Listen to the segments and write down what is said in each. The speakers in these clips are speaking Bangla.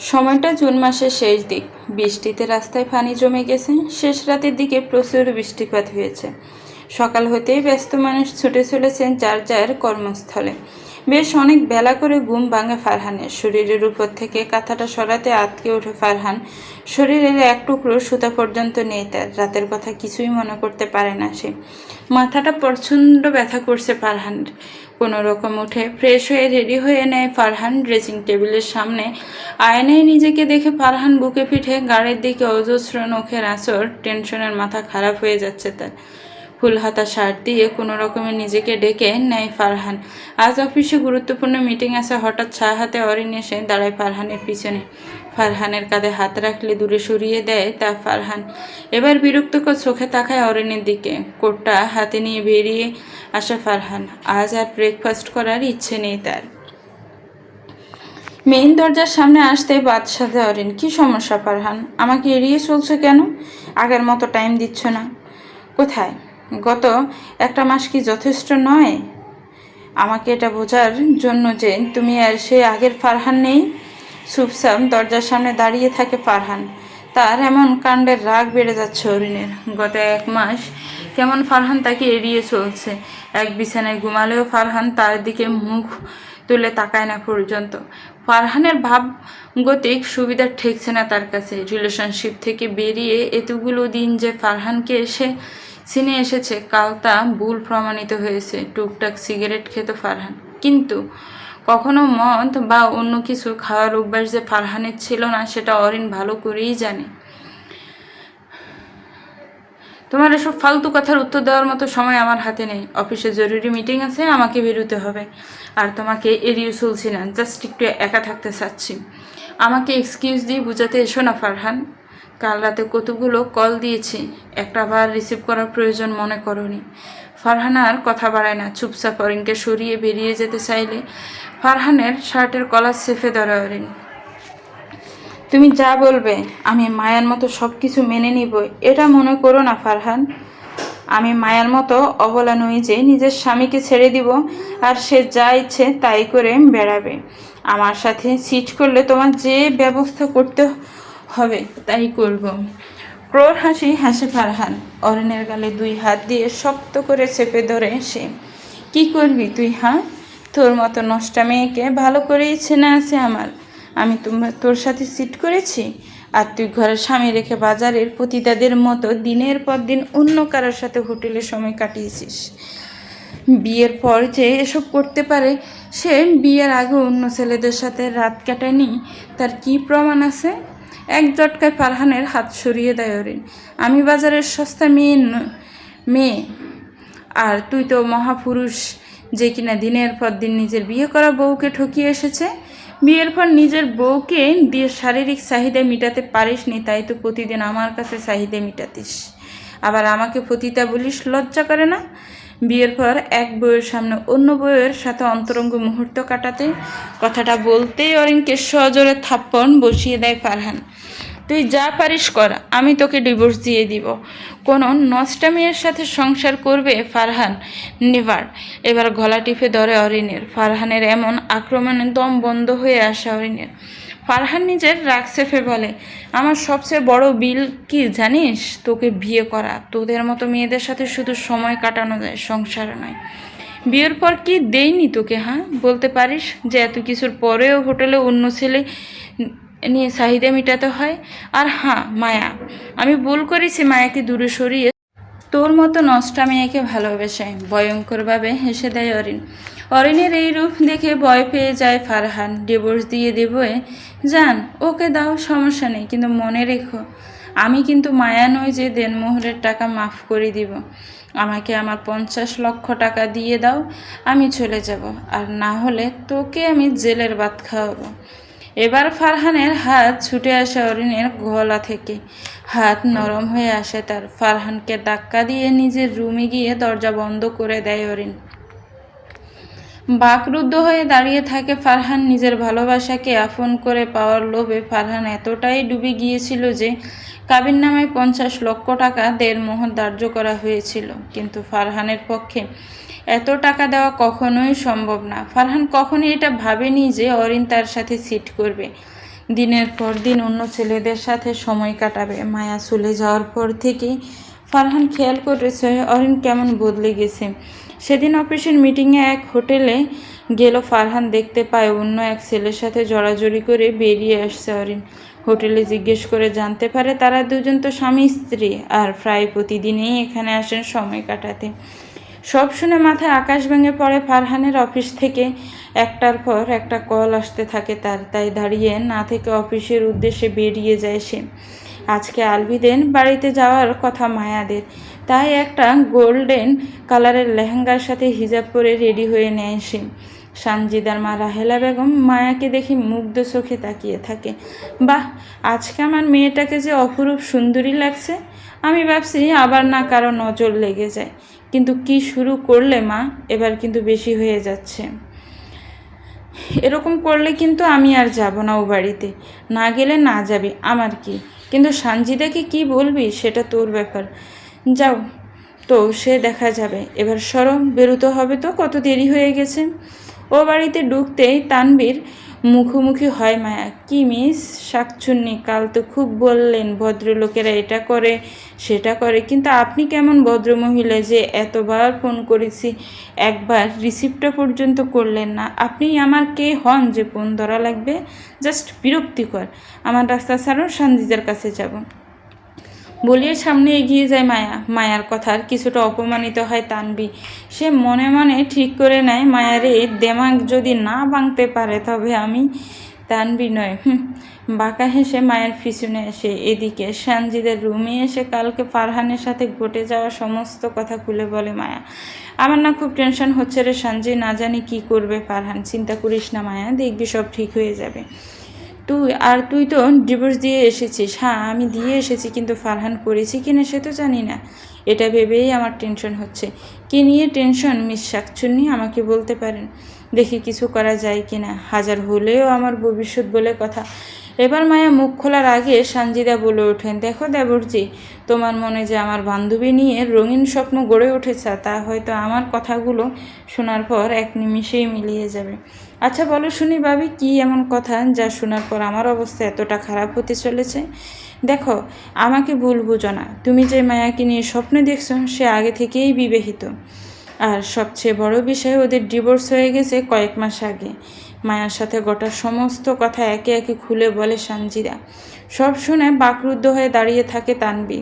সময়টা জুন মাসের শেষ দিক। বৃষ্টিতে রাস্তায় পানি জমে গেছে। শেষ রাতের দিকে প্রচুর বৃষ্টিপাত হয়েছে। সকাল হতেই ব্যস্ত মানুষ ছুটে চলেছেন যার যার কর্মস্থলে। বেশ অনেক বেলা করে ঘুম ভাঙে ফারহানের। শরীরের উপর থেকে কাঁথাটা সরাতে আটকে ওঠে ফারহান। শরীরের এক টুকরো সুতা পর্যন্ত নেই তার। রাতের কথা কিছুই মনে করতে পারে না সে। মাথাটা প্রচণ্ড ব্যথা করছে ফারহানের। কোনো রকম উঠে ফ্রেশ হয়ে রেডি হয়ে নেয় ফারহান ড্রেসিং টেবিলের সামনে। আয়নায় নিজেকে দেখে ফারহান বুকে পিঠে গাড়ির দিকে অজস্র নখের আঁচড় টেনশনের মাথা খারাপ হয়ে যাচ্ছে তার। ফুল হাতা শার্ট দিয়ে কোনো রকমে নিজেকে ডেকে নেয় ফারহান। আজ অফিসে গুরুত্বপূর্ণ মিটিং আছে, হঠাৎ চা হাতে অরিন এসে দাঁড়ায় ফারহানের পিছনে। ফারহানের কাঁধে হাত রাখলে দূরে সরিয়ে দেয় তা ফারহান। এবার বিরক্তকর চোখে তাকায় অরিনের দিকে। কোটটা হাতে নিয়ে বেরিয়ে আসে ফারহান। আজ আর ব্রেকফাস্ট করার ইচ্ছে নেই তার। মেইন দরজার সামনে আসতে বাদ সাথে অরিন। কি সমস্যা ফারহান? আমাকে এড়িয়ে চলছো কেন? আগের মতো টাইম দিচ্ছ না। কোথায়? গত একটা মাস কি যথেষ্ট নয়? আমাকে এটা বোঝার জন্য যে তুমি আর সে আগের ফারহান নেই। চুপচাপ দরজার সামনে দাঁড়িয়ে থাকে ফারহান। তার এমন কাণ্ডের রাগ বেড়ে যাচ্ছে অরিনের। গত এক মাস কেমন ফারহান তাকে এড়িয়ে চলছে। এক বিছানায় ঘুমালেও ফারহান তার দিকে মুখ তুলে তাকায় না পর্যন্ত। ফারহানের ভাব গতিক সুবিধা ঠেকছে না তার কাছে। রিলেশনশিপ থেকে বেরিয়ে এতগুলো দিন যে ফারহানকে এসে চিনে এসেছে কাল তা ভুল প্রমাণিত হয়েছে, টুকটাক সিগারেট খেত ফারহান। কিন্তু কখনো মদ বা অন্য কিছু খাওয়ার অভ্যাস যে ফারহানের ছিল না, সেটা অরিন ভালো করেই জানে। তোমার এসব ফালতু কথার উত্তর দেওয়ার মতো সময় আমার হাতে নেই। অফিসে জরুরি মিটিং আছে, আমাকে বেরোতে হবে। আর তোমাকে এড়িয়ে চলছি না, জাস্ট একটু একা থাকতে চাচ্ছি। আমাকে এক্সকিউজ দিয়ে বুঝাতে এসো না, ফারহান। কাল রাতে কতগুলো কল দিয়েছি, একটা বার রিসিভ করার প্রয়োজন মনে করনি। ফারহান আর কথা বাড়ায় না, চুপচাপ অরিনকে সরিয়ে বেরিয়ে যেতে চাইলে ফারহানের শার্টের কলার সেফে ধরে অরিন। তুমি যা বলবে, আমি মায়ার মতো সব কিছু মেনে নিব, এটা মনে করো না ফারহান। আমি মায়ার মতো অবলা নই যে নিজের স্বামীকে ছেড়ে দিব, আর সে যা ইচ্ছে তাই করে বেড়াবে। আমার সাথে সিট করলে তোমার যে ব্যবস্থা করতে হবে, তাই করব। ক্রোর হাসি, হাসে ফারহান। অরণ্যের গালে দুই হাত দিয়ে শক্ত করে চেপে ধরে সে। কি করবি তুই হ্যাঁ তোর মতো নষ্টা মেয়েকে ভালো করেই চেনা আছে আমার। আমি তোমার, তোর সাথে সিট করেছি? আর তুই ঘরে স্বামী রেখে বাজারের পতিতাদের মতো দিনের পর দিন অন্য কারোর সাথে হোটেলে সময় কাটিয়েছিস? বিয়ের পর যে এসব করতে পারে, সে বিয়ের আগে অন্য ছেলেদের সাথে রাত কাটায়নি? তার কি প্রমাণ আছে? এক জটকায় ফারহানের হাত সরিয়ে দেয় অরিন। আমি বাজারের সস্তা মেয়ে মেয়ে। আর তুই তো মহাপুরুষ। যে কিনা দিনের পর দিন নিজের বিয়ে করা বউকে ঠকিয়ে এসেছে। বিয়ের পর নিজের বউকে দিয়ে শারীরিক চাহিদা মেটাতে পারিস নি তাই তো প্রতিদিন আমার কাছে চাহিদা মেটাতিস। আবার আমাকে পতিতা বলিস, লজ্জা করে না? বিয়ের পর এক বইয়ের সামনে অন্য বইয়ের সাথে অন্তরঙ্গ মুহূর্ত কাটাতে কথাটা বলতেই অরিনকে সজোরে থাপ্পন বসিয়ে দেয় ফারহান। তুই যা পারিস কর, আমি তোকে ডিভোর্স দিয়ে দিব। কোনো নষ্টা মেয়ের সাথে সংসার করবে ফারহান? নেভার। এবার গলা টিপে ধরে অরিনের ফারহানের এমন আক্রমণে দম বন্ধ হয়ে আসে অরিনের ফারহান নিজের রাগ চেপে বলে, আমার সবচেয়ে বড় বিল কি জানিস? তোকে বিয়ে করা। তোদের মতো মেয়েদের সাথে শুধু সময় কাটানো যায়, সংসার নয়। বিয়ের পর কি দেইনি তোকে হ্যাঁ? বলতে পারিস যে এত কিছুর পরেও হোটেলে অন্য ছেলে নিয়ে চাহিদা মেটাতে হয়? আর হ্যাঁ মায়া, আমি ভুল করেছি মায়াকে দূরে সরিয়ে? তোর মতো নষ্টা মেয়েকে ভালোবেসে। ভয়ঙ্করভাবে হেসে দেয় অরিন। অরিনের এই রূপ দেখে ভয় পেয়ে যায় ফারহান। ডিভোর্স দিয়ে দেবে যান ওকে দাও, সমস্যা নেই, কিন্তু মনে রেখো, আমি কিন্তু মায়া নই যে দেনমোহরের টাকা মাফ করে দিব। আমাকে আমার পঞ্চাশ লক্ষ টাকা দিয়ে দাও, আমি চলে যাব, আর না হলে তোকে আমি জেলের ভাত খাওয়াবো। এবার ফারহানের হাত ছুটে আসে অরিনের গলা থেকে। হাত নরম হয়ে আসে তার। ফারহানকে ধাক্কা দিয়ে নিজের রুমে গিয়ে দরজা বন্ধ করে দেয় অরিন। বাকরুদ্ধ হয়ে দাঁড়িয়ে থাকে ফারহান নিজের ভালোবাসাকে আপন করে পাওয়ার লোভে। ফারহান এতটাই ডুবে গিয়েছিল যে কাবির নামায় পঞ্চাশ লক্ষ টাকা দেড় মোহর ধার্য করা হয়েছিল। কিন্তু ফারহানের পক্ষে এত টাকা দেওয়া কখনোই সম্ভব না। ফারহান কখনোই এটা ভাবেনি যে অরিন তার সাথে সিট করবে। দিনের পর দিন অন্য ছেলেদের সাথে সময় কাটাবে। মায়া চলে যাওয়ার পর থেকেই ফারহান খেয়াল করেছে অরিন কেমন বদলে গেছে। সেদিন অফিসের মিটিংয়ে এক হোটেলে গেল ফারহান দেখতে পায়, অন্য এক ছেলের সাথে জড়াজড়ি করে বেরিয়ে আসছে অরিন। হোটেলে জিজ্ঞেস করে জানতে পারে তারা দুজন তো স্বামী স্ত্রী আর প্রায় প্রতিদিনই এখানে আসেন সময় কাটাতে। সব শুনে মাথায় আকাশ ভেঙে পড়ে ফারহানের অফিস থেকে। একটার পর একটা কল আসতে থাকে তার, তাই দাঁড়িয়ে না থেকে অফিসের উদ্দেশ্যে বেরিয়ে যায় সে। আজকে আলবিদের বাড়িতে যাওয়ার কথা মায়াদের। তাই একটা গোল্ডেন কালারের লেহেঙ্গার সাথে হিজাব পরে রেডি হয়ে নেয় সে। সানজিদার মা রাহেলা বেগম মায়াকে দেখে মুগ্ধ চোখে তাকিয়ে থাকে। বাহ, আজকে আমার মেয়েটাকে যে অপরূপ সুন্দরী লাগছে, আমি ভাবছি আবার না কারও নজর লেগে যায়। কিন্তু কি শুরু করলে মা, এবার কিন্তু বেশি হয়ে যাচ্ছে। এরকম করলে কিন্তু আমি আর যাব না ও বাড়িতে। না গেলে না যাবে, আমার কি? কিন্তু সানজিদাকে কি বলবি, সেটা তোর ব্যাপার। যাও। তো সে দেখা যাবে। এবার সরম বেরোতে হবে তো, কত দেরি হয়ে গেছে। ও বাড়িতে ঢুকতেই তানবীর মুখোমুখি হয় মায়া। কি মিস শাকচুন্নি, কাল তো খুব বললেন ভদ্রলোকেরা এটা করে, সেটা করে। কিন্তু আপনি কেমন ভদ্রমহিলা যে এতবার ফোন করেছি, একবার রিসিপ্টটা পর্যন্ত করলেন না। আপনি আমার কে হন যে ফোন ধরা লাগবে? জাস্ট বিরক্তিকর। আমার রাস্তা ছাড়ুন সানজিদের কাছে যাব। বলিয়ে সামনে এগিয়ে যায় মায়া। মায়ার কথার কিছুটা অপমানিত হয় তানবি সে মনে মনে ঠিক করে নেয়, মায়ার, এই দেমাগ যদি না ভাঙতে পারে তবে আমি তানবি নয় হুম, বাঁকা হেসে মায়ের পিছনে এসে এদিকে সানজিদের রুমে এসে কালকে ফারহানের সাথে ঘটে যাওয়া সমস্ত কথা খুলে বলে মায়া। আমার না খুব টেনশন হচ্ছে রে সানজি, না জানি কি করবে ফারহান। চিন্তা করিস না মায়া, দেখবি সব ঠিক হয়ে যাবে। তুই, আর তুই তো ডিভোর্স দিয়ে এসেছিস। হ্যাঁ আমি দিয়ে এসেছি, কিন্তু ফারহান করেছি কিনা সে তো জানি না। এটা ভেবেই আমার টেনশন হচ্ছে। কি নিয়ে টেনশন মিস শাকচুন্নি, আমাকে বলতে পারেন। দেখি কিছু করা যায় কি না হাজার হলেও আমার ভবিষ্যৎ বলে কথা। এবার মায়া মুখ খোলার আগে সানজিদা বলে ওঠেন, দেখো দেবরজি, তোমার মনে যে আমার বান্ধবী নিয়ে রঙিন স্বপ্ন গড়ে উঠেছে, তা হয়তো আমার কথাগুলো শোনার পর এক নিমিষেই মিলিয়ে যাবে। আচ্ছা বলো শুনি ভাবি, কি এমন কথা যা শোনার পর আমার অবস্থা এতটা খারাপ হতে চলেছে? দেখো, আমাকে ভুল বুঝো না। তুমি যে মায়াকে নিয়ে স্বপ্নে দেখছ, সে আগে থেকেই বিবাহিত। আর সবচেয়ে বড় বিষয়, ওদের ডিভোর্স হয়ে গেছে কয়েক মাস আগে। মায়ার সাথে গোটা সমস্ত কথা একে একে খুলে বলে সানজিরা সব শুনে বাকরুদ্ধ হয়ে দাঁড়িয়ে থাকে তানবি।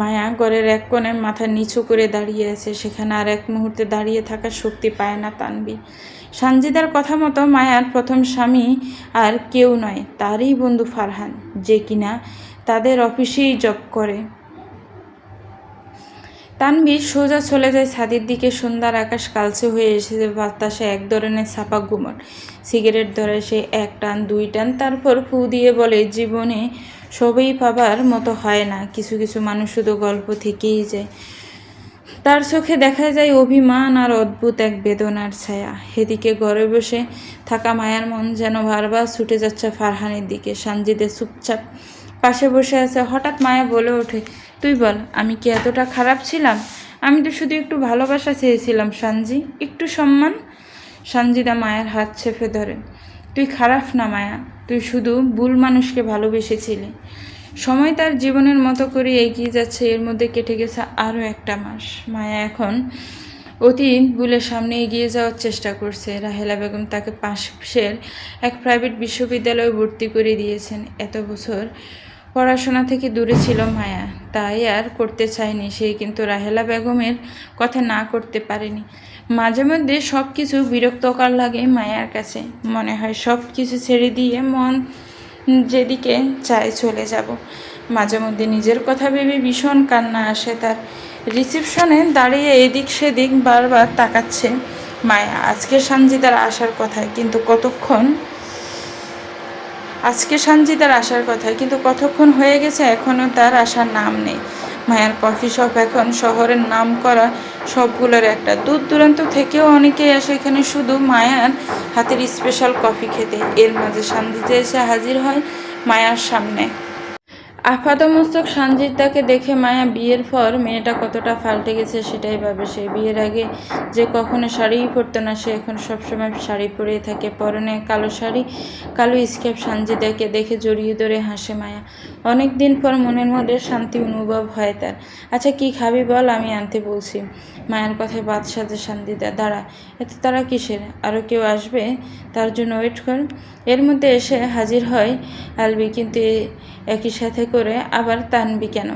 মায়া ঘরের এক কোণে মাথা নিচু করে দাঁড়িয়ে আছে, সেখানে আর এক মুহূর্তে দাঁড়িয়ে থাকার শক্তি পায় না তানবি। সানজিদার কথা মতো মায়ার প্রথম স্বামী আর কেউ নয়, তারই বন্ধু ফারহান, যে কিনা তাদের অফিসেই জব করে। তানবীর সোজা চলে যায় ছাদের দিকে সুন্দর আকাশ কালচে হয়ে এসেছে বাতাসে এক ধরনের ছাপা গুমট। সিগারেট ধরে সে এক টান, দুই টান, তারপর ফু দিয়ে বলে, জীবনে সবই পাবার মতো হয় না, কিছু কিছু মানুষ শুধু গল্প থেকেই যায়। তার চোখে দেখা যায় অভিমান আর অদ্ভুত এক বেদনার ছায়া। এদিকে ঘরে বসে থাকা মায়ার মন যেন বারবার ছুটে যাচ্ছে ফারহানের দিকে। সানজিদের চুপচাপ পাশে বসে আছে। হঠাৎ মায়া বলে ওঠে, তুই বল, আমি কি এতটা খারাপ ছিলাম? আমি তো শুধু একটু ভালোবাসা চেয়েছিলাম, সানজি। একটু সম্মান? সানজিদা মায়ের হাত চেপে ধরে, তুই খারাপ না মায়া। তুই শুধু ভুল মানুষকে ভালোবেসেছিলি। সময় তার জীবনের মতো করে এগিয়ে যাচ্ছে, এর মধ্যে কেটে গেছে আরও একটা মাস। মায়া এখন অতীত বুলের সামনে এগিয়ে যাওয়ার চেষ্টা করছে। রাহেলা বেগম তাকে পাশের এক প্রাইভেট বিশ্ববিদ্যালয়ে ভর্তি করে দিয়েছেন। এত বছর পড়াশোনা থেকে দূরে ছিল মায়া। তাই আর করতে চায়নি সে, কিন্তু রাহেলা বেগমের কথা না করতে পারেনি। মাঝে মধ্যে সব কিছু বিরক্তকর লাগে মায়ার কাছে। মনে হয় সব কিছু ছেড়ে দিয়ে মন যেদিকে চাই চলে যাব। মাঝে মধ্যে নিজের কথা ভেবে ভীষণ কান্না আসে তার। রিসিপশনে দাঁড়িয়ে এদিক সেদিক বারবার তাকাচ্ছে মায়া। আজকে সানজিদার আসার কথায়, কিন্তু কতক্ষণ? আজকে সানজিদার আসার কথায়, কিন্তু কতক্ষণ হয়ে গেছে এখনও তার আসার নাম নেই। মায়ার কফি শপ এখন শহরের নাম করা সবগুলোর একটা। দূর দূরান্ত থেকেও অনেকেই আসে এখানে শুধু মায়ার হাতের স্পেশাল কফি খেতে। এর মাঝে সান্দিতে এসে হাজির হয় মায়ার সামনে। আপাতমস্তক সঞ্জিতাকে দেখে মায়া বিয়ের পর মেয়েটা কতটা পাল্টে গেছে সেটাই ভাবে। সে বিয়ের আগে যে কখনো শাড়িই পরতো না, সে এখন সবসময় শাড়ি পরেই থাকে। পরনে কালো শাড়ি, কালো স্কেপ সঞ্জিতাকে দেখে জড়িয়ে ধরে হাসে মায়া। অনেক দিন পর মনের মধ্যে শান্তি অনুভব হয় তার। আচ্ছা কি খাবি বল, আমি আনতে বলছি। মায়ের কথায় বাদ সাজে শান্তিদা দাঁড়া, এত তারা কিসের? আরও কেউ আসবে? তার জন্য ওয়েট কর। এর মধ্যে এসে হাজির হয় আলবি, কিন্তু একই সাথে করে আবার তানবি কেন?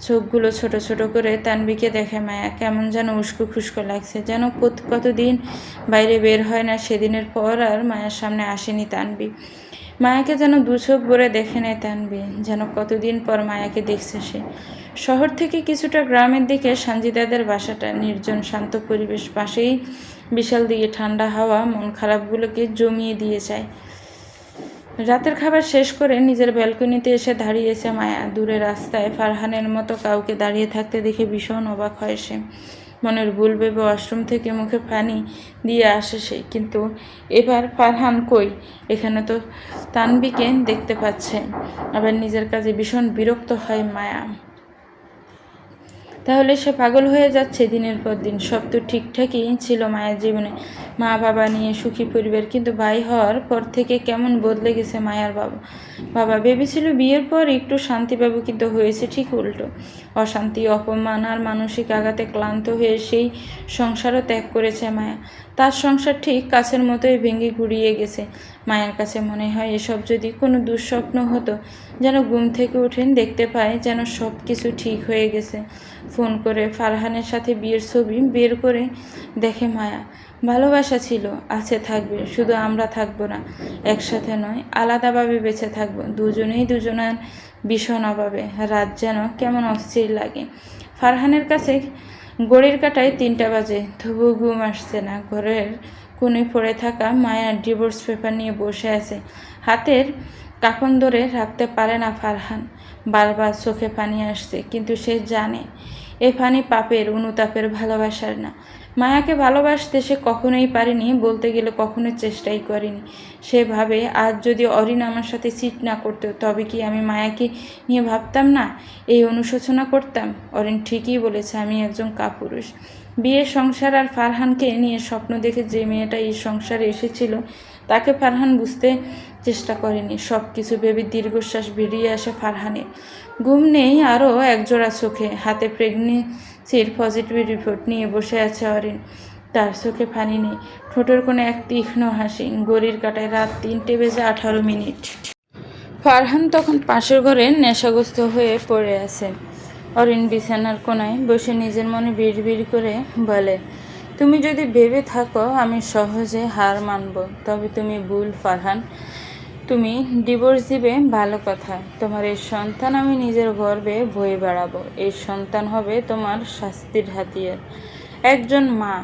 চোখগুলো ছোট ছোট করে তানবিকে দেখে মায়া। কেমন যেন উস্কো খুস্কো লাগছে। যেন কত- কতদিন বাইরে বের হয় না, সেদিনের পর আর মায়ের সামনে আসেনি তানবি। মায়াকে যেন দু চোখ ভরে দেখে নেয় তানবি যেন কতদিন পর মায়াকে দেখছে সে। শহর থেকে কিছুটা গ্রামের দিকে সানজিদাদের বাসাটা, নির্জন শান্ত পরিবেশ পাশেই বিশাল দিকে ঠান্ডা হাওয়া, মন খারাপগুলোকে জমিয়ে দিয়ে যায়। রাতের খাবার শেষ করে নিজের ব্যালকনিতে এসে দাঁড়িয়েছে মায়া। দূরে রাস্তায় ফারহানের মতো কাউকে দাঁড়িয়ে থাকতে দেখে ভীষণ অবাক হয় সে। মনের ভুল ভেবে ওয়াশরুম থেকে মুখে পানি দিয়ে আসে সে। কিন্তু এবার ফারহান কই? এখানে তো তানবিকে দেখতে পাচ্ছে আবার নিজের কাজে ভীষণ বিরক্ত হয় মায়া। তাহলে সে পাগল হয়ে যাচ্ছে দিনের পর দিন। সব তো ঠিকঠাকই ছিল মায়ের জীবনে। মা বাবা নিয়ে সুখী পরিবার, কিন্তু ভাই হওয়ার পর থেকে কেমন বদলে গেছে মায়ার বাবা। বাবা ভেবেছিল বিয়ের পর একটু শান্তি পাবো, কিন্তু হয়েছে ঠিক উল্টো। অশান্তি, অপমান আর মানসিক আঘাতে ক্লান্ত হয়ে সেই সংসারও ত্যাগ করেছে মায়া। তার সংসার ঠিক কাছের মতোই ভেঙে গুড়িয়ে গেছে। মায়ের কাছে মনে হয় এসব যদি কোনো দুঃস্বপ্ন হতো, যেন ঘুম থেকে উঠেন দেখতে পায় যেন সব কিছু ঠিক হয়ে গেছে। ফোন করে ফারহানের সাথে বিয়ের ছবি বের করে দেখে মায়া। ভালোবাসা ছিল, আছে থাকবে, শুধু আমরা থাকব না, একসাথে নয়, আলাদাভাবে বেঁচে থাকব। দুজনেই দুজনের ভীষণ অভাবে, রাত যেন কেমন অস্থির লাগে। ফারহানের কাছে গড়ির কাটায় তিনটা বাজে তবু ঘুম আসছে না। ঘরের কোণে পড়ে থাকা মায়ার ডিভোর্স পেপার নিয়ে বসে আছে। হাতের কাপন ধরে রাখতে পারে না ফারহান। বারবার চোখে পানি আসছে, কিন্তু সে জানে, এ পানি পাপের, অনুতাপের ভালোবাসার না। মায়াকে ভালোবাসতে সে কখনোই পারেনি, বলতে গেলে কখনো চেষ্টাই করেনি। সে ভাবে, আজ যদি অরিন আমার সাথে সিট না করতো, তবে কি আমি মায়াকে নিয়ে ভাবতাম না? এই অনুশোচনা করতাম? অরিন ঠিকই বলেছে, আমি একজন কাপুরুষ। বিয়ের সংসার আর ফারহানকে নিয়ে স্বপ্ন দেখে যে মেয়েটা এই সংসারে এসেছিল, তাকে ফারহান বুঝতে চেষ্টা করেনি। সব কিছু ভেবে দীর্ঘশ্বাস বেরিয়ে আসে ফারহানের। ঘুম নেই আরও একজোড়া চোখে। হাতে প্রেগনেন্সির পজিটিভ রিপোর্ট নিয়ে বসে আছে অরিন। তার চোখে পানি নেই। ঠোঁটের কোনো এক তীক্ষ্ণ হাসি। গড়ির কাটায় রাত তিনটে বেজে আঠারো মিনিট। ফারহান তখন পাশের ঘরে নেশাগ্রস্ত হয়ে পড়ে আছে। অরিন বিছানার কোনায় বসে নিজের মনে বিড় বিড় করে বলে, তুমি যদি ভেবে থাকো, আমি সহজে হার মানব। তবে তুমি ভুল, ফারহান। তুমি ডিভোর্স দিবে, ভালো কথা। তোমার এই সন্তান আমি নিজের গর্বে বয়ে বেড়াবো। এই সন্তান হবে তোমার শাস্তির হাতিয়ার। একজন মা,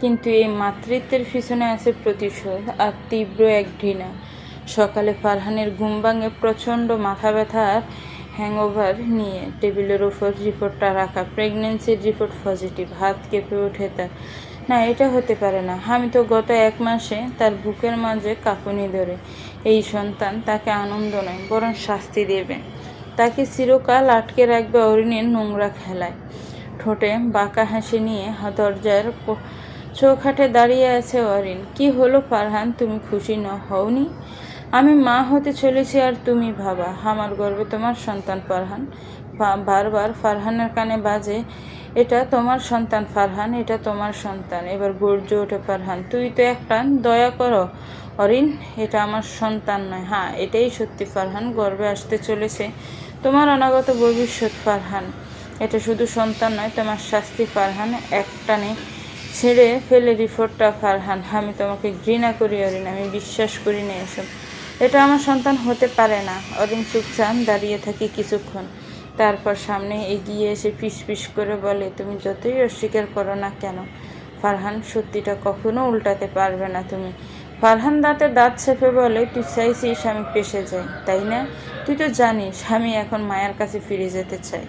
কিন্তু এই মাতৃত্বের পিছনে আছে প্রতিশোধ আর তীব্র এক ঘৃণা। সকালে ফারহানের ঘুম ভাঙে প্রচণ্ড মাথা ব্যথার হ্যাংওভার নিয়ে টেবিলের ওপর রিপোর্টটা রাখা প্রেগনেন্সির রিপোর্ট পজিটিভ হাত কেঁপে ওঠে তার। না, এটা হতে পারে না। আমি তো গত এক মাসে তার বুকের মাঝে কাঁপুনি ধরে। এই সন্তান তাকে আনন্দ নয়, বরং শাস্তি দেবে। তাকে চিরকাল আটকে রাখবে অরিণের নোংরা খেলায়। ঠোঁটে বাঁকা হাসি নিয়ে দরজার চৌখাটে দাঁড়িয়ে আছে অরিন। কি হলো ফারহান, তুমি খুশি ন? হওনি? আমি মা হতে চলেছি আর তুমি ভাবা। আমার গর্বে তোমার সন্তান ফারহান। বারবার ফারহানের কানে বাজে, এটা তোমার সন্তান ফারহান, এটা তোমার সন্তান। এবার গর্জে ওঠে ফারহান, তুই তো এক একটা দয়া করো। অরিন, এটা আমার সন্তান নয়। হ্যাঁ এটাই সত্যি ফারহান, গর্বে আসতে চলেছে তোমার অনাগত ভবিষ্যৎ ফারহান। এটা শুধু সন্তান নয়, তোমার শাস্তি ফারহান একটানে ছেড়ে ফেলে রিপোর্টটা ফারহান। আমি তোমাকে ঘৃণা করি অরিন, আমি বিশ্বাস করি না এসব। এটা আমার সন্তান হতে পারে না। অরিন চুপচাপ দাঁড়িয়ে থাকি কিছুক্ষণ। তারপর সামনে এগিয়ে এসে ফিস ফিস করে বলে, তুমি যতই অস্বীকার করো না কেন, ফারহান সত্যিটা কখনো উল্টাতে পারবে না তুমি। ফারহান দাঁতে দাঁত চেপে বলে, তুই চাইছিস আমি পেশে যাই, তাই না? তুই তো জানিস আমি এখন মায়ের কাছে ফিরে যেতে চাই।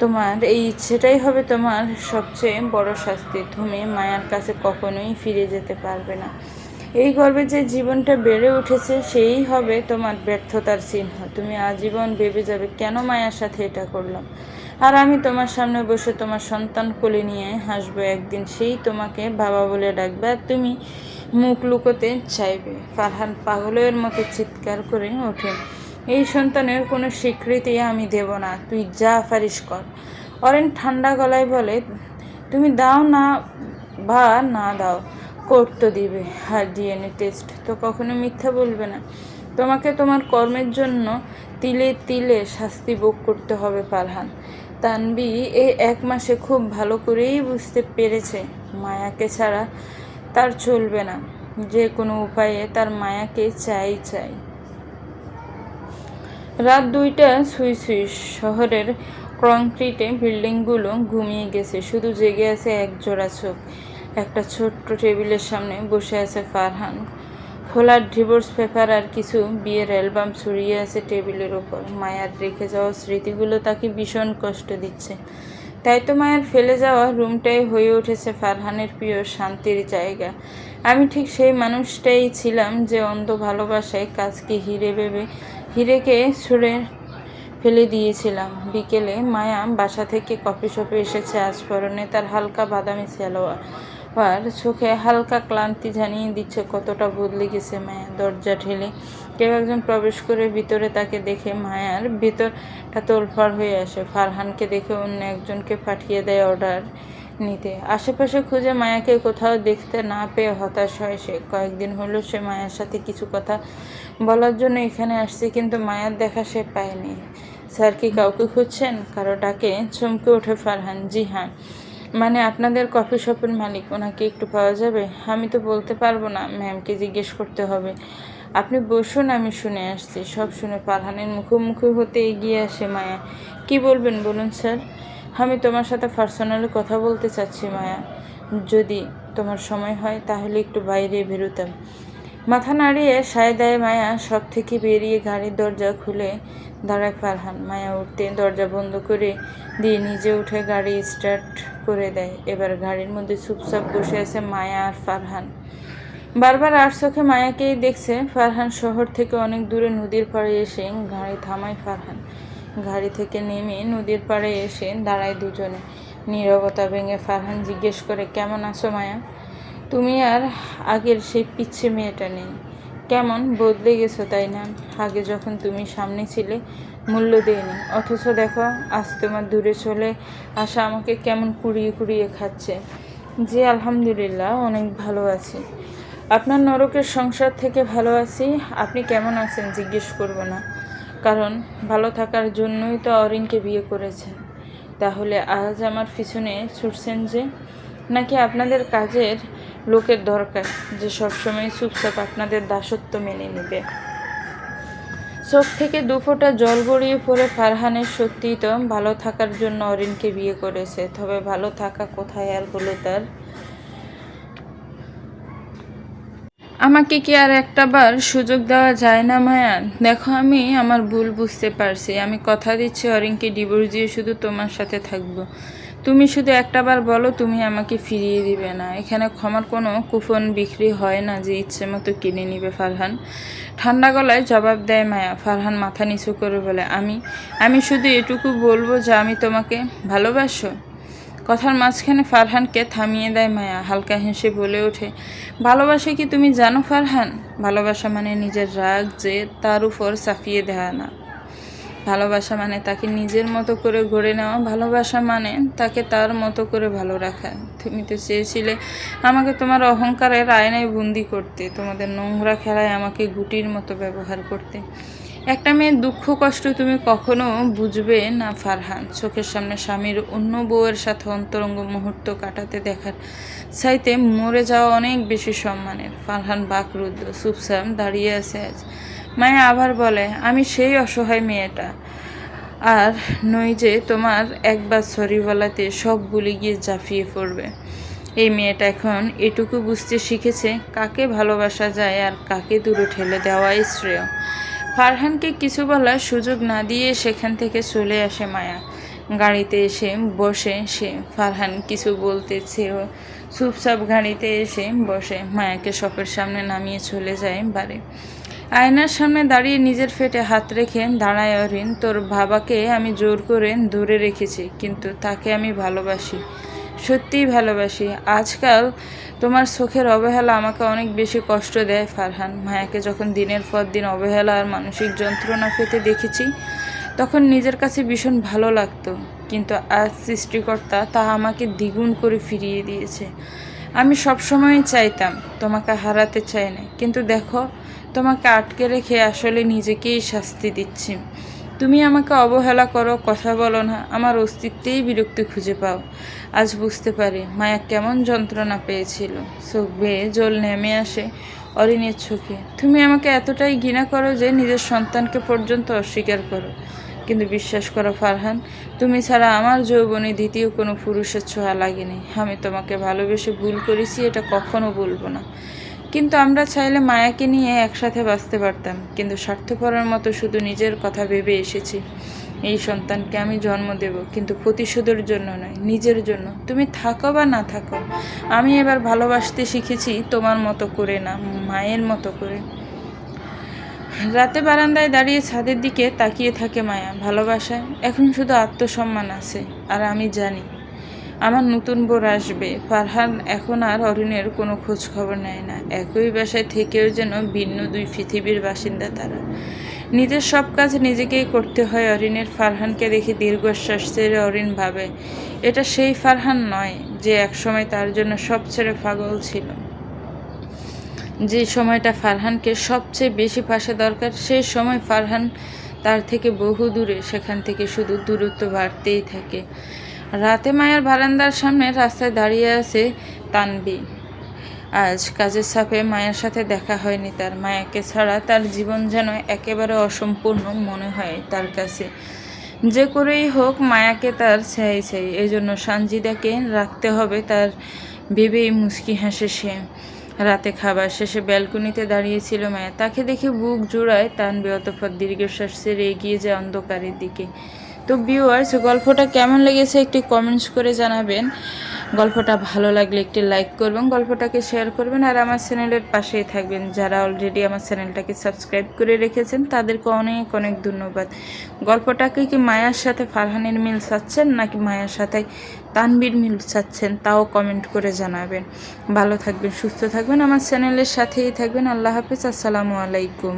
তোমার এই ইচ্ছেটাই হবে তোমার সবচেয়ে বড় শাস্তি। তুমি মায়ার কাছে কখনোই ফিরে যেতে পারবে না। এই গর্বে যে জীবনটা বেড়ে উঠেছে, সেই হবে তোমার ব্যর্থতার চিহ্ন। তুমি আজীবন ভেবে যাবে, কেন মায়ার সাথে এটা করলাম? আর আমি তোমার সামনে বসে তোমার সন্তান কোলে নিয়ে হাসবো একদিন, সেই তোমাকে বাবা বলে ডাকবে আর তুমি মুখ লুকোতে চাইবে। ফারহান পাগলের মতো চিৎকার করে ওঠে, এই সন্তানের কোনো স্বীকৃতি আমি দেব না, তুই যা পারিস কর। অরেন ঠান্ডা গলায় বলে, তুমি দাও না, বা না দাও। করতে দিবে আর ডিএনএ টেস্ট তো কখনো মিথ্যা বলবে না। তোমাকে তোমার কর্মের জন্য তিলে তিলে শাস্তি ভোগ করতে হবে ফারহান। তানবি এই এক মাসে খুব ভালো করেই বুঝতে পেরেছে, মায়াকে ছাড়া তার চলবে না। যে কোনো উপায়ে তার মায়াকে চাই চাই। রাত দুইটা সুই সুই শহরের কংক্রিটে বিল্ডিংগুলো ঘুমিয়ে গেছে, শুধু জেগে আছে এক জোড়া চোখ। একটা ছোট্ট টেবিলের সামনে বসে আছে ফারহান। খোলার ডিভোর্স পেপার আর কিছু বিয়ের অ্যালবাম ছড়িয়ে আছে টেবিলের ওপর। মায়ার রেখে যাওয়া স্মৃতিগুলো তাকে ভীষণ কষ্ট দিচ্ছে। তাই তো মায়ের ফেলে যাওয়া রুমটাই হয়ে উঠেছে ফারহানের প্রিয় শান্তির জায়গা। আমি ঠিক সেই মানুষটাই ছিলাম যে অন্ধ ভালোবাসায় কাজকে হিরে ভেবে হিরেকে ছুঁড়ে ফেলে দিয়েছিলাম। বিকেলে মায়া বাসা থেকে কফি শপে এসেছে। আজ পরনে তার হালকা বাদামি সালোয়ার। আর চোখে হালকা ক্লান্তি জানিয়ে দিচ্ছে, কতটা বদলে গেছে মায়া? দরজা ঠেলে কেউ একজন প্রবেশ করে ভিতরে তাকে দেখে মায়ার ভিতরটা তোলফাড় হয়ে আসে। ফারহানকে দেখে অন্য একজনকে পাঠিয়ে দেয় অর্ডার নিতে। আশেপাশে খুঁজে মায়াকে কোথাও দেখতে না পেয়ে হতাশ হয় সে। কয়েকদিন হলো সে মায়ের সাথে কিছু কথা বলার জন্য এখানে আসছে, কিন্তু মায়ার দেখা সে পায়নি। স্যার কি কাউকে খুঁজছেন? কারও ডাকে? চমকে ওঠে ফারহান। জি হ্যাঁ। মানে আপনাদের কফি শপের মালিক, ওনাকে একটু পাওয়া যাবে? আমি তো বলতে পারব না ম্যামকে জিজ্ঞেস করতে হবে। আপনি বসুন, আমি শুনে আসছি। সব শুনে ফারহানের মুখোমুখি হতে এগিয়ে আসে মায়া। কি বলবেন বলুন, স্যার? আমি তোমার সাথে পার্সোনালি কথা বলতে চাচ্ছি, মায়া। যদি তোমার সময় হয়, তাহলে একটু বাইরে বেরোতাম। মাথা নাড়িয়ে সায় দেয় মায়া, সব থেকে বেরিয়ে গাড়ির দরজা খুলে দাঁড়ায় ফারহান। মায়া উঠতে দরজা বন্ধ করে দিয়ে নিজে উঠে গাড়ি স্টার্ট করে দেয়। এবার গাড়ির মধ্যে চুপচাপ বসে আছে মায়া আর ফারহান। বারবার আর চোখে মায়াকেই দেখছে, ফারহান শহর থেকে অনেক দূরে নদীর পাড়ে এসে গাড়ি থামায় ফারহান। গাড়ি থেকে নেমে নদীর পাড়ে এসে দাঁড়ায় দুজনে। নীরবতা ভেঙে ফারহান জিজ্ঞেস করে, কেমন আছো মায়া? তুমি আর আগের সেই পিচ্ছে মেয়েটা নেই। কেমন বদলে গেছো তাই না? আগে যখন তুমি সামনে ছিলে মূল্য দেয়নি। অথচ দেখো, আজ তোমার দূরে চলে আসা আমাকে কেমন কুড়িয়ে কুড়িয়ে খাচ্ছে। জি, আলহামদুলিল্লাহ, অনেক ভালো আছি। আপনার নরকের সংসার থেকে ভালো আছি, আপনি কেমন আছেন জিজ্ঞেস করব না। কারণ ভালো থাকার জন্যই তো অরিনকে বিয়ে করেছেন। তাহলে আজ আমার পিছনে ছুটছেন যে, নাকি আপনাদের কাজের লোকের দরকার যে সবসময় চুপচাপ আপনাদের দাসত্ব মেনে নেবে? চোখ থেকে দু দুফোঁটা জল গড়িয়ে পড়ে ফারহানের সত্যিই তো ভালো থাকার জন্য অরিনকে বিয়ে করেছে। তবে ভালো থাকা কোথায় আর হলো তার? আমাকে কি আর একটা বার সুযোগ দেওয়া যায় না, মায়া? দেখো আমি আমার ভুল বুঝতে পারছি। আমি কথা দিচ্ছি অরিনকে, ডিভোর্স দিয়ে শুধু তোমার সাথে থাকব। তুমি শুধু একটা বার বলো, তুমি আমাকে ফিরিয়ে দিবে না। এখানে ক্ষমার কোনো কুপন বিক্রি হয় না যে ইচ্ছে মতো কিনে নিবে ফারহান। ঠান্ডা গলায় জবাব দেয় মায়া। ফারহান মাথা নিচু করে বলে, আমি আমি শুধু এটুকু বলব যে আমি তোমাকে ভালোবাসো? কথার মাঝখানে ফারহানকে থামিয়ে দেয় মায়া। হালকা হেসে বলে ওঠে, ভালোবাসা কি তুমি জানো ফারহান? ভালোবাসা মানে নিজের রাগ যে তার উপর চাপিয়ে দেওয়া না। ভালোবাসা মানে তাকে নিজের মতো করে গড়ে নেওয়া। ভালোবাসা মানে তাকে তার মতো করে ভালো রাখা। তুমি তো চেয়েছিলে আমাকে তোমার অহংকারের আয়নায় বন্দি করতে, তোমাদের নোংরা খেলায় আমাকে গুটির মতো ব্যবহার করতে। একটা মেয়ের দুঃখ কষ্ট তুমি কখনো বুঝবে না, ফারহান। চোখের সামনে স্বামীর অন্য বউয়ের সাথে অন্তরঙ্গ মুহূর্ত কাটাতে দেখার চাইতে মরে যাওয়া অনেক বেশি সম্মানের। ফারহান বাকরুদ্ধ, চুপচাপ দাঁড়িয়ে আছে আজ। মায়া আবার বলে, আমি সেই অসহায় মেয়েটা। আর নই যে তোমার একবার সরি বলাতে সব ভুলে গিয়ে জাফিয়ে পড়বে। এই মেয়েটা এখন এটুকু বুঝতে শিখেছে কাকে ভালোবাসা যায় আর কাকে দূরে ঠেলে দেওয়াই শ্রেয়। ফারহানকে কিছু বলার সুযোগ না দিয়ে সেখান থেকে চলে আসে মায়া। গাড়িতে এসে বসে সে। ফারহান কিছু বলতে চেয়েও চুপচাপ গাড়িতে এসে বসে। মায়াকে শপের সামনে নামিয়ে চলে যায় বাড়ি। আয়নার সামনে দাঁড়িয়ে নিজের ফেটে হাত রেখে দাঁড়ায় অরিন, তোর বাবাকে আমি জোর করে দূরে রেখেছি, কিন্তু তাকে আমি ভালোবাসি, সত্যিই ভালোবাসি। আজকাল তোমার চোখের অবহেলা আমাকে অনেক বেশি কষ্ট দেয়, ফারহান। মায়াকে যখন দিনের পর দিন অবহেলা আর মানসিক যন্ত্রণা পেতে দেখেছি, তখন নিজের কাছে ভীষণ ভালো লাগতো। কিন্তু আজ সৃষ্টিকর্তা তা আমাকে দ্বিগুণ করে ফিরিয়ে দিয়েছে। আমি সবসময় চাইতাম, তোমাকে হারাতে চাই না। কিন্তু দেখো তোমাকে আটকে রেখে আসলে নিজেকেই শাস্তি দিচ্ছি। তুমি আমাকে অবহেলা করো, কথা বলো না, আমার অস্তিত্বেই বিরক্তি খুঁজে পাও। আজ বুঝতে পারি, মায়া কেমন যন্ত্রণা পেয়েছিল। চোখ বেয়ে জল নেমে আসে অরিনের চোখে। তুমি আমাকে এতটাই ঘৃণা করো যে নিজের সন্তানকে পর্যন্ত অস্বীকার করো। কিন্তু বিশ্বাস করো, ফারহান, তুমি ছাড়া আমার যৌবনে দ্বিতীয় কোনো পুরুষের ছোঁয়া লাগেনি। আমি তোমাকে ভালোবেসে ভুল করেছি, এটা কখনো বলব না। কিন্তু আমরা চাইলে মায়াকে নিয়ে একসাথে বাঁচতে পারতাম, কিন্তু স্বার্থপরের মতো শুধু নিজের কথা ভেবে এসেছি। এই সন্তানকে আমি জন্ম দেব, কিন্তু প্রতিশোধের জন্য নয়, নিজের জন্য। তুমি থাকো বা না থাকো, আমি এবার ভালোবাসতে শিখেছি তোমার মতো করে না, মায়ের মতো করে। রাতে বারান্দায় দাঁড়িয়ে ছাদের দিকে তাকিয়ে থাকে মায়া, ভালোবাসায়। এখন শুধু আত্মসম্মান আছে, আর আমি জানি আমার নতুন বোর আসবে। ফারহান এখন আর অরিনের কোনো খোঁজ খবর নেয় না। একই বাসায় থেকেও যেন ভিন্ন দুই পৃথিবীর বাসিন্দা তারা। নিজের সব কাজ নিজেকেই করতে হয় অরিনের ফারহানকে দেখে দীর্ঘশ্বাস ছেড়ে অরিন ভাবে, এটা সেই ফারহান নয় যে একসময় তার জন্য সব ছেড়ে পাগল ছিল। যে সময়টা ফারহানকে সবচেয়ে বেশি পাশে দরকার, সেই সময় ফারহান তার থেকে বহু দূরে সেখান থেকে শুধু দূরত্ব বাড়তেই থাকে। রাতে মায়ের বারান্দার সামনে রাস্তায় দাঁড়িয়ে আছে তানবি। আজ কাজের চাপে মায়ের সাথে দেখা হয়নি তার। মায়াকে ছাড়া তার জীবন যেন একেবারে অসম্পূর্ণ মনে হয় তার কাছে। যে করেই হোক মায়াকে তার চাই চাই এই জন্য সানজিদাকে রাখতে হবে তার ভেবেই মুচকি হাসে সে। রাতে খাবার শেষে ব্যালকনিতে দাঁড়িয়েছিল মায়া। তাকে দেখে বুক জোড়ায় তানবে অতঃপর দীর্ঘশ্বাস ছেড়ে এগিয়ে যায় অন্ধকারের দিকে। তো ভিউয়ার্স গল্পটা কেমন লেগেছে একটি কমেন্টস করে জানাবেন। গল্পটা ভালো লাগলে একটি লাইক করবেন, গল্পটাকে শেয়ার করবেন, আর আমার চ্যানেলের পাশেই থাকবেন। যারা অলরেডি আমার চ্যানেলটাকে সাবস্ক্রাইব করে রেখেছেন, তাদেরকে অনেক অনেক ধন্যবাদ। গল্পটাকে কি মায়ার সাথে ফারহানের মিল চাচ্ছেন, নাকি মায়ার সাথে তানবির মিল চাচ্ছেন, তাও কমেন্ট করে জানাবেন। ভালো থাকবেন, সুস্থ থাকবেন, আমার চ্যানেলের সাথেই থাকবেন। আল্লাহ হাফিজ, আসসালামু আলাইকুম।